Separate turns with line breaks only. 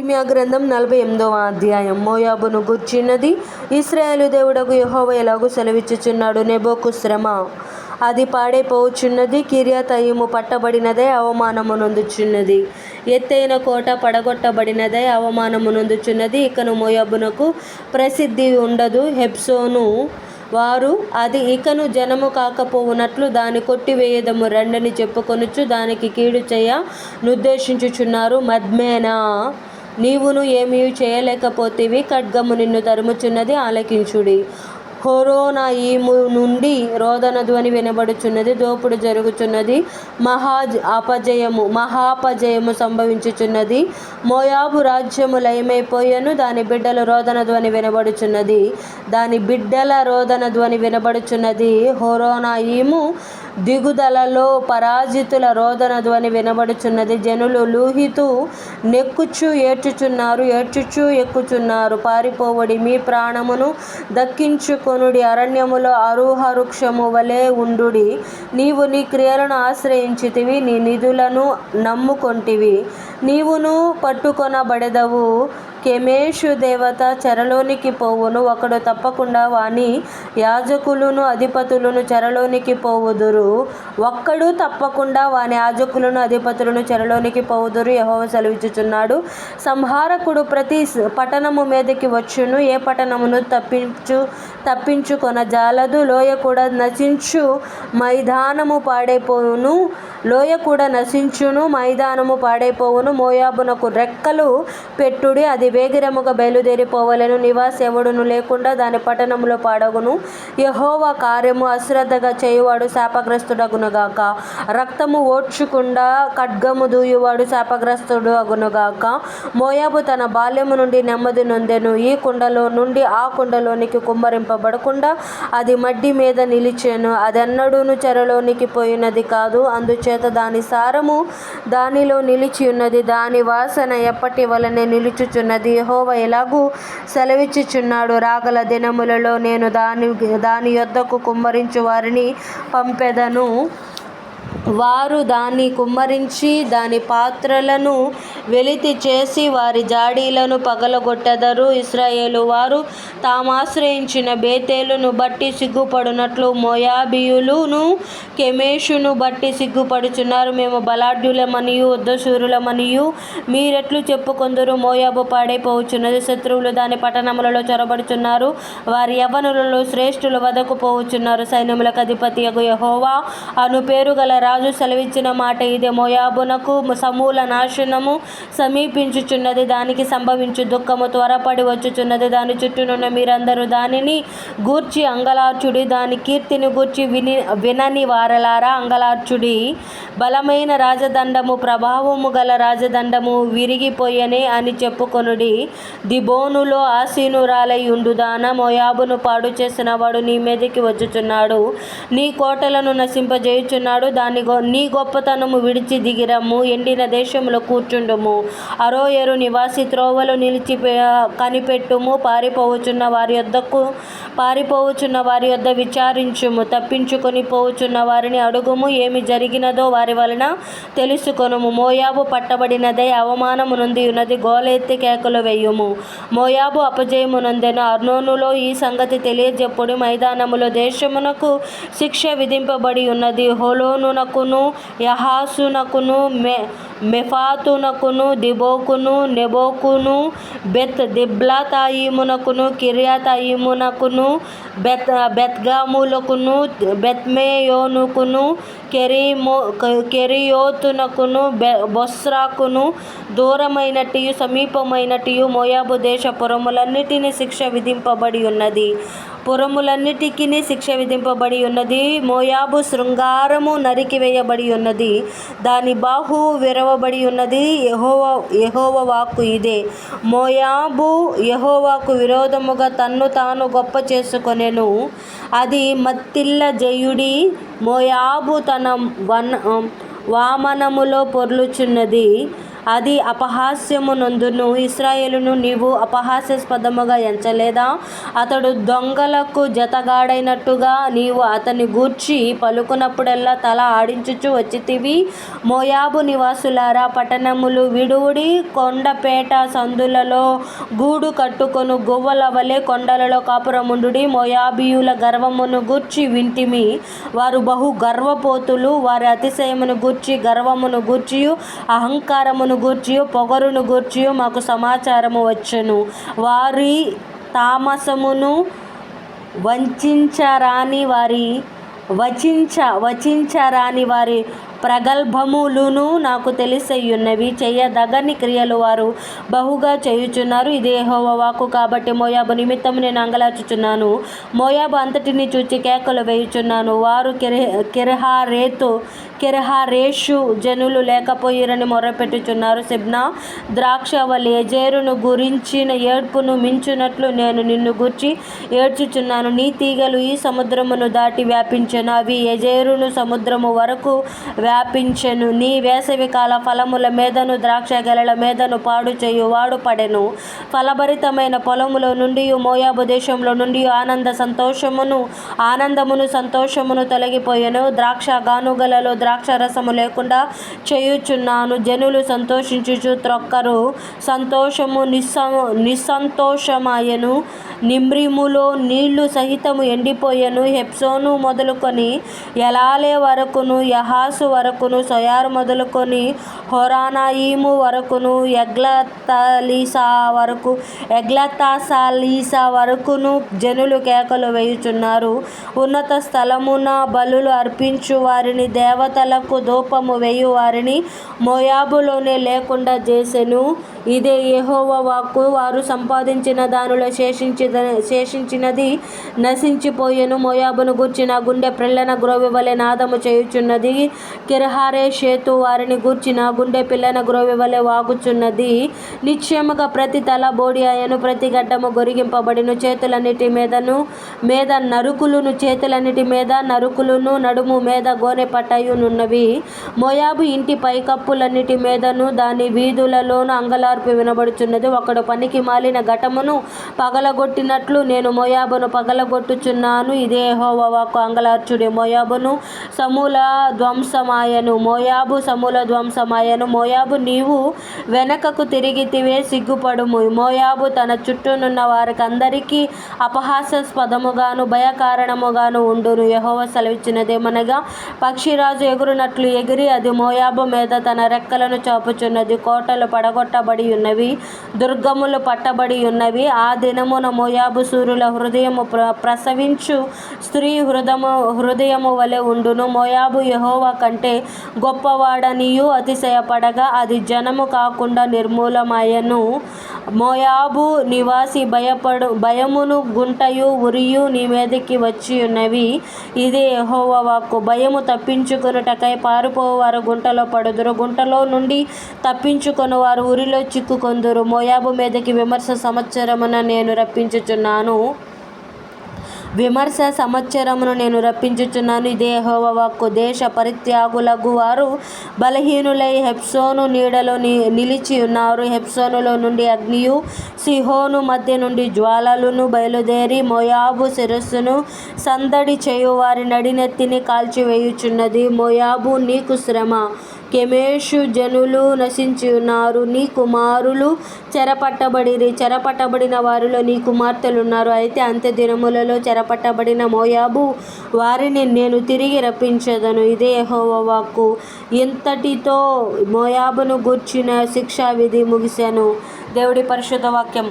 ఇర్మియా గ్రంథం నలభై ఎనిమిదవ అధ్యాయం. మోయాబును గుర్చినది ఇస్రాయేలు దేవుడకు యహోవ ఎలాగూ సెలవిచ్చుచున్నాడు? నెబోకు శ్రమ. అది పాడైపోవచ్చున్నది కిర్యాతయిము పట్టబడినదే అవమానము నొందుచున్నది. ఎత్తైన కోట పడగొట్టబడినదే అవమానము నొందుచున్నది. ఇకను మోయాబునకు ప్రసిద్ధి ఉండదు. హెబ్సోను వారు అది ఇకను జనము కాకపోవునట్లు దాని కొట్టివేయదము. రెండని చెప్పుకొనుచు దానికి కీడు చేయ నుద్దేశించుచున్నారు. మద్మేనా నీవును ఏమీ చేయలేకపోతివి ఖడ్గము నిన్ను తరుముచున్నది ఆలకించుడి. హోరోనాయిము నుండి రోదన ధ్వని వినబడుచున్నది దోపుడు జరుగుచున్నది మహా అపజయము మహాపజయము సంభవించుచున్నది. మోయాబు రాజ్యము లయమైపోయాను దాని బిడ్డల రోదన ధ్వని వినబడుచున్నది. దాని బిడ్డల రోదన ధ్వని వినబడుచున్నది. హోరోనాయిము దిగుదలలో పరాజితుల రోదన ధ్వని వినబడుచున్నది. జనులు లూహితూ నెక్కుచు ఏడ్చుచున్నారు ఏడ్చుచు ఎక్కుచున్నారు. పారిపోవడి మీ ప్రాణమును దక్కించుకు దక్కించుకొనుడి అరణ్యములో అరుహరుక్షము వలె ఉండుడి. నీవు నీ క్రియలను ఆశ్రయించితివి నీ నిధులను నమ్ముకొంటివి. నీవును పట్టుకొనబడెదవు. కెమేషు దేవత చెరలోనికి పోవును ఒకడు తప్పకుండా వాని యాజకులను అధిపతులను చెరలోనికి పోవుదురు. ఒక్కడు తప్పకుండా వాని యాజకులను అధిపతులను చెరలోనికి పోవుదురు యహోవ సెలవిచ్చుచున్నాడు. సంహారకుడు ప్రతి పట్టణము మీదకి వచ్చును ఏ పట్టణమును తప్పించు తప్పించుకొన జాలదు. లోయ కూడా నశించు మైదానము పాడైపోవును. లోయ కూడా నశించును మైదానము పాడైపోవును. మోయాబునకు రెక్కలు పెట్టుడి అది వేగిరముగా బయలుదేరిపోవలెను. నివాసెవడును లేకుండా దాని పట్టణములో పాడగును. యహోవా కార్యము అశ్రద్ధగా చేయువాడు శాపగ్రస్తుడగునుగాక. రక్తము ఓడ్చుకుండా ఖడ్గము దూయువాడు శాపగ్రస్తుడు అగునుగాక మోయాబు తన బాల్యము నుండి నెమ్మది నొందెను. ఈ కుండలో నుండి ఆ కుండలోనికి కుమ్మరింపబడకుండా అది మడ్డి మీద నిలిచెను. అదెన్నడూను చెరలోనికి పోయినది కాదు. అందుచేత దాని సారము దానిలో నిలిచి ఉన్నది దాని వాసన ఎప్పటి వలనే నిలుచుచున్నది? యెహోవా ఎలాగూ సెలవిచ్చుచున్నాడు. రాగల దినములలో నేను దాని దాని యొద్దకు కుమ్మరించు వారిని పంపెదను. వారు దాన్ని కుమ్మరించి దాని పాత్రలను వెలితి చేసి వారి జాడీలను పగలగొట్టెదరు. ఇస్రాయేలు వారు తామాశ్రయించిన బేతేలును బట్టి సిగ్గుపడునట్లు మోయాబీయులును కెమేషును బట్టి సిగ్గుపడుచున్నారు. మేము బలాఢ్యులమనియు యుద్ధశూరులమనియు మీరెట్లు చెప్పుకుందరు. మోయాబు పాడైపోవచ్చున్నది శత్రువులు దాని పట్టణములలో చొరబడుచున్నారు. వారి యవనులలో శ్రేష్ఠులు వదకు పోవచ్చున్నారు సైన్యములకు అధిపతి యహోవా అను పేరు గల రాజు సెలవిచ్చిన మాట ఇదే. మోయాబునకు సమూల నాశనము సమీపించుచున్నది. దానికి సంభవించు దుఃఖము త్వరపడి వచ్చుచున్నది. దాని చుట్టూనున్న మీరందరూ దానిని గూర్చి అంగలార్చుడి దాని కీర్తిని గూర్చి విని వినని వారలారా అంగలార్చుడి. బలమైన రాజదండము ప్రభావము గల రాజదండము విరిగిపోయనే అని చెప్పుకొనుడి. దిబోనులో ఆసీనురాలై ఉండుదాన మోయాబును పాడు చేసిన వాడు నీ మీదకి వచ్చుచున్నాడు. నీ కోటలను నశింపజేయుచున్నాడు. దాని గొ నీ గొప్పతనము విడిచి దిగిరమ్ము ఎండిన దేశంలో కూర్చుండుము. అరోయరు నివాసి త్రోవలు నిలిచి కనిపెట్టుము పారిపోవచ్చు పారిపోవచున్న వారి యొద్దకు పారిపోవుచున్న వారి యొద్ద విచారించుము. తప్పించుకొని పోవుచున్న వారిని అడుగుము ఏమి జరిగినదో వారి వలన తెలుసుకొనుము. మోయాబు పట్టబడినదై అవమానము నుండి ఉన్నది గోలెత్తి కేకలు వేయుము. మోయాబు అపజయము నొందెను అర్నోనులో ఈ సంగతి తెలియజెప్పుడు మైదానములో దేశమునకు శిక్ష విధింపబడి ఉన్నది హోలోనునకును యహాసునకును మే మెఫాతునకును దిబోకును నెబోకును బెత్ దిబ్లాతాయిమునకును కిర్యాతాయిమునకును బెత్ బెత్గాములకును బెత్మేయోనుకును కెరీమో కెరియోతునకును బె బొస్రాకును దూరమైనటియు సమీపమైనటియు మోయాబు దేశ పురములన్నిటిని శిక్ష విధింపబడి ఉన్నది. పురములన్నిటికీ శిక్ష విధింపబడి ఉన్నది. మోయాబు శృంగారము నరికివేయబడి ఉన్నది. దాని బాహు విరవబడి ఉన్నది. యహోవ యహోవ వాక్కు ఇదే. మోయాబు యహోవాకు విరోధముగా తన్ను తాను గొప్ప చేసుకొనెను. అది మత్తిల్ల జయుడి. మోయాబు తన వన వామనములో పొర్లుచున్నది. అది అపహాస్యము నందును. ఇస్రాయేలును నీవు అపహాస్యాస్పదముగా ఎంచలేదా? అతడు దొంగలకు జతగాడైనట్టుగా నీవు అతని గూర్చి పలుకునప్పుడల్లా తల ఆడించుచు వచ్చితివి. మోయాబు నివాసులారా పట్టణములు విడువుడి కొండపేట సందులలో గూడు కట్టుకొను. గువ్వల వలె కొండలలో కాపురముండుడి. మోయాబీయుల గర్వమును గూర్చి వింటిమి. వారు బహు గర్వపోతులు. వారి అతిశయమును గూర్చి గర్వమును గూర్చి అహంకారమును గూర్చియు పొగరును గూర్చియో మాకు సమాచారము వచ్చును. వారి తామసమును వంచరాని వారి వచించ వచించరాని వారి ప్రగల్భములును నాకు తెలిసయ్యున్నవి చేయదగని క్రియలు వారు బహుగా చేయుచున్నారు. ఇదే యెహోవా వాక్కు కాబట్టి మోయాబు నిమిత్తం నేను అంగలాచుచున్నాను. మోయాబు అంతటిని చూచి కేకలు వేయుచున్నాను. వారు కిరహారేతు కెరహారేషు జనులు లేకపోయిరని మొరపెట్టుచున్నారు. సిబ్నా ద్రాక్షవల్లి ఎజేరును గురించిన ఏడ్పును మించునట్లు నేను నిన్ను గూర్చి ఏడ్చుచున్నాను. నీ తీగలు ఈ సముద్రమును దాటి వ్యాపించెను. అవి ఎజేరును సముద్రము వరకు వ్యాపించెను. నీ వేసవికాల ఫలముల మీదను ద్రాక్ష గెలల మీదను పాడు చేయు వాడు పడెను. ఫలభరితమైన పొలములో నుండి మోయాబు దేశంలో నుండి ఆనంద సంతోషమును ఆనందమును సంతోషమును తొలగిపోయెను. ద్రాక్ష గానుగలలో ద్రాక్ష రసము లేకుండా చేయుచున్నాను. జనులు సంతోషించుచు త్రొక్కరు సంతోషము నిస్స నిస్సంతోషమాయెను. నిమ్రిములో నీళ్ళు సహితము ఎండిపోయెను. హెప్సోను మొదలుకొని ఎలాలే వరకును యహాసు వరకును సొయారు మొదలుకొని హొరానాయిము వరకును ఎగ్లతలీసా వరకు ఎగ్లతాసాలీసా వరకును జనులు కేకలు వేయుచున్నారు. ఉన్నత స్థలమున బలులు అర్పించు వారిని దేవత దేవతలకు ధూపము వేయు వారిని మోయాబులోనే లేకుండా చేసెను. ఇదే యెహోవా వాక్కు. వారు సంపాదించిన దానిలో శేషించిన శేషించినది నశించిపోయెను. మోయాబును గూర్చి నా గుండె పిల్లన గ్రోవి వలె నాదము చేయుచున్నది. కిరహారేషేతు వారిని గూర్చి నా గుండె పిల్లన గ్రోవి వలె వాగుచున్నది. నిశ్చయముగా ప్రతి తల బోడి అయ్యను ప్రతి గడ్డము గొరిగింపబడిను. చేతులన్నిటి మీదను మీద నరుకులును చేతులన్నిటి మీద నరుకులును నడుము మీద గోనె పట్టయునున్నవి. మోయాబు ఇంటి పైకప్పులన్నిటి మీదను దాని వీధులలోను ఓదార్పు వినబడుచున్నది. ఒకడు పనికి మాలిన ఘటమును పగలగొట్టినట్లు నేను మోయాబును పగలగొట్టుచున్నాను. ఇదే యెహోవా వాక్కు. అంగలార్చుడి మోయాబును సమూల ధ్వంసమాయను. మోయాబు సమూల ధ్వంసమాయను. మోయాబు నీవు వెనకకు తిరిగితివే సిగ్గుపడుము. మోయాబు తన చుట్టూనున్న వారికందరికీ అపహాస్యాస్పదముగాను భయకారణముగాను ఉండును. యహోవ సెలవిచ్చినదేమనగా పక్షిరాజు ఎగురునట్లు ఎగిరి అది మోయాబు మీద తన రెక్కలను చాపుచున్నది. కోటలు పడగొట్టబడి ఉన్నవి దుర్గములు పట్టబడి ఉన్నవి ఆ దినమున మోయాబు సూర్యుల హృదయము ప్ర ప్రసవించు స్త్రీ హృదము హృదయము వలె ఉండును. మోయాబు యహోవా కంటే గొప్పవాడనియు అతిశయపడగా అది జనము కాకుండా నిర్మూలమాయెను. మోయాబు నివాసి భయపడు భయమును గుంటయు ఉరియు నీ మీదకి వచ్చి ఉన్నవి ఇదే వాక్కు. భయము తప్పించుకొనుటకై పారిపోవారు గుంటలో పడుదురు. గుంటలో నుండి తప్పించుకుని వారు ఉరిలో చిక్కుకొందురు. మోయాబు మీదకి విమర్శ సంవత్సరమున నేను రప్పించుచున్నాను. విమర్శ సంవత్సరమును నేను రప్పించుచున్నాను. ఇదే హోవవాక్కు దేశ పరిత్యాగులకు వారు బలహీనులై హెప్సోను నీడలో ని నిలిచి ఉన్నారు. హెప్సోనులో నుండి అగ్నియు సిహోను మధ్య నుండి జ్వాలలను బయలుదేరి మోయాబు శిరస్సును సందడి చేయు వారి నడినెత్తిని కాల్చివేయుచున్నది. మోయాబు నీకు శ్రమ. కెమేషు జనులు నశించి ఉన్నారు నీ కుమారులు చెరపట్టబడిరి. చెరపట్టబడిన వారిలో నీ కుమార్తెలున్నారు. అయితే అంత్య దినములలో చెరపట్టబడిన మోయాబు వారిని నేను తిరిగి రప్పించదను. ఇదే యెహోవా వాక్కు. ఇంతటితో మోయాబును గూర్చిన శిక్షా విధి ముగిశాను దేవుడి పరిశుద్ధ వాక్యం.